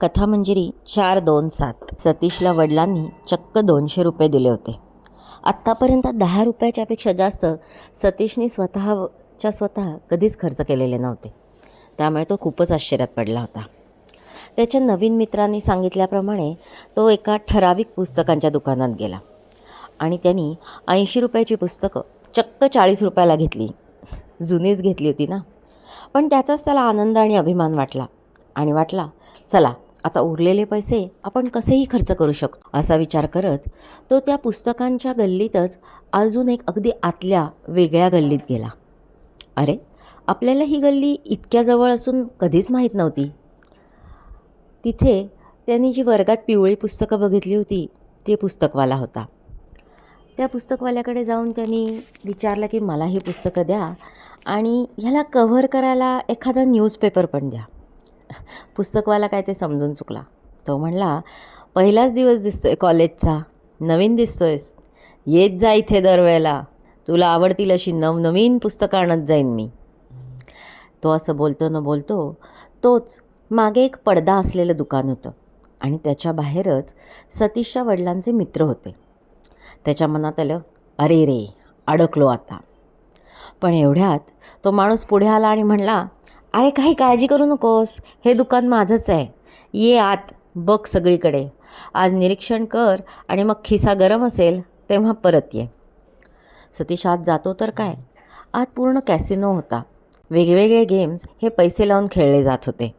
कथामंजिरी चार दोन सात. सतीशला वडिलांनी चक्क दोनशे रुपये दिले होते. आत्तापर्यंत दहा रुपयाच्यापेक्षा जास्त सतीशने स्वतःच्या स्वतः कधीच खर्च केलेले नव्हते. त्यामुळे तो खूपच आश्चर्यात पडला होता. त्याच्या नवीन मित्रांनी सांगितल्याप्रमाणे तो एका ठराविक पुस्तकांच्या दुकानात गेला आणि त्यांनी ऐंशी रुपयाची पुस्तकं चक्क चाळीस रुपयाला घेतली. जुनीच घेतली होती ना? पण त्याचाच त्याला आनंद आणि अभिमान वाटला आणि वाटला चला आता उरलेले पैसे आपण कसेही खर्च करू शकतो असा विचार करत तो त्या पुस्तकांच्या गल्लीतच अजून एक अगदी आतल्या वेगळ्या गल्लीत गेला. अरे आपल्याला ही गल्ली इतक्या जवळ असून कधीच माहीत नव्हती. तिथे त्यांनी जी वर्गात पिवळी पुस्तकं बघितली होती ते पुस्तकवाला होता. त्या पुस्तकवाल्याकडे जाऊन त्यांनी विचारलं की मला ही पुस्तकं द्या आणि ह्याला कव्हर करायला एखादा न्यूजपेपर पण द्या. पुस्तकवाला काय ते समजून चुकला. तो म्हणला पहिलाच दिवस दिसतोय कॉलेजचा. नवीन दिसतोयस. येत जा इथे दरवेळेला. तुला आवडतील अशी नवनवीन पुस्तकं आणत जाईन मी. तो असं बोलतो न बोलतो तोच मागे एक पडदा असलेलं दुकान होतं आणि त्याच्या बाहेरच सतीशच्या वडिलांचे मित्र होते. त्याच्या मनात आलं अरे रे अडकलो आता. पण एवढ्यात तो माणूस पुढे आला आणि म्हणला अरे काही काळजी करू नकोस. हे दुकान माझंच आहे. ये आत बघ सगळीकडे. आज निरीक्षण कर आणि मग खिसा गरम असेल तेव्हा परत ये. सतीश आत जातो तर काय? आत पूर्ण कॅसिनो होता. वेगवेगळे गेम्स हे पैसे लावून खेळले जात होते.